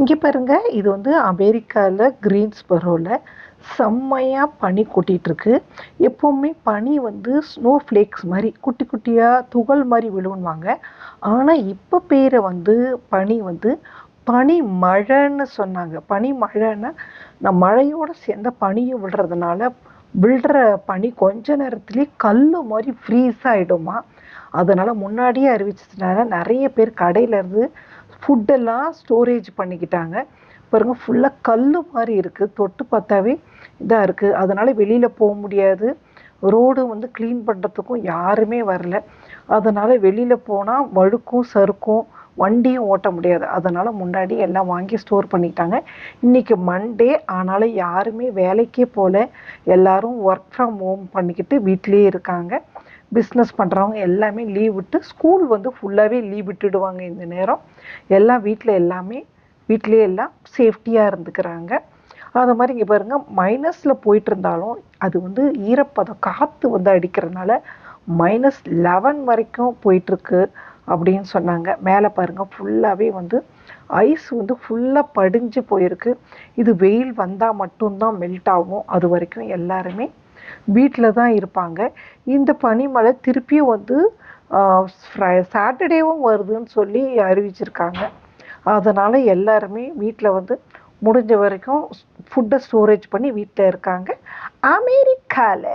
இங்கே பாருங்க இது வந்து அமெரிக்காவில் கிரீன்ஸ்பரோவில் செம்மையாக பனி கொட்டிகிட்ருக்கு எப்போவுமே பனி வந்து ஸ்னோ ஃப்ளேக்ஸ் மாதிரி குட்டி குட்டியாக துகள் மாதிரி விழுவுன்வாங்க ஆனால் இப்போ பெய்கிற வந்து பனி வந்து பனி மழைன்னு சொன்னாங்க. பனி மழைன்னா நான் மழையோடு சேர்ந்த பனியும் விடுறதுனால விழுற பனி கொஞ்ச நேரத்துலேயே கல் மாதிரி ஃப்ரீஸ் ஆகிடுமா அதனால் முன்னாடியே அறிவிச்சதுனால நிறைய பேர் கடையிலேருந்து ஃபுட்டெல்லாம் ஸ்டோரேஜ் பண்ணிக்கிட்டாங்க. பாருங்கள் ஃபுல்லாக கல் மாதிரி இருக்குது தொட்டு பார்த்தாவே இதாக இருக்குது அதனால் வெளியில் போக முடியாது. ரோடு வந்து க்ளீன் பண்ணுறதுக்கும் யாருமே வரல. அதனால் வெளியில் போனால் வழுக்கும் சறுக்கும் வண்டியும் ஓட்ட முடியாது. அதனால் முன்னாடி எல்லாம் வாங்கி ஸ்டோர் பண்ணிக்கிட்டாங்க இன்றைக்கி மண்டே ஆனாலும் யாருமே வேலைக்கே போகல எல்லோரும் ஒர்க் ஃப்ரம் ஹோம் பண்ணிக்கிட்டு வீட்டிலேயே இருக்காங்க. பிஸ்னஸ் பண்ணுறவங்க எல்லாமே லீவ் விட்டு ஸ்கூல் வந்து ஃபுல்லாகவே லீவ் விட்டுடுவாங்க இந்த நேரம். எல்லாம் வீட்டில் எல்லாமே வீட்டிலேயே எல்லாம் சேஃப்டியாக இருந்துக்கிறாங்க. அது மாதிரி இங்கே பாருங்கள் மைனஸில் போயிட்டு இருந்தாலும் அது வந்து ஈரப்பதம் காற்று வந்து அடிக்கிறதுனால மைனஸ் லெவன் வரைக்கும் போயிட்டுருக்கு அப்படின்னு சொன்னாங்க. மேலே பாருங்கள் ஃபுல்லாகவே வந்து ஐஸ் வந்து ஃபுல்லாக படிஞ்சு போயிருக்கு. இது வெயில் வந்தால் மட்டும்தான் மெல்ட் ஆகும். அது வரைக்கும் எல்லாருமே வீட்டில் தான் இருப்பாங்க. இந்த பனிமழை திருப்பியும் வந்து சாட்டர்டேவும் வருதுன்னு சொல்லி அறிவிச்சிருக்காங்க. அதனால் எல்லாருமே வீட்டில் வந்து முடிஞ்ச வரைக்கும் ஃபுட்டை ஸ்டோரேஜ் பண்ணி வீட்டில் இருக்காங்க. அமெரிக்காவில்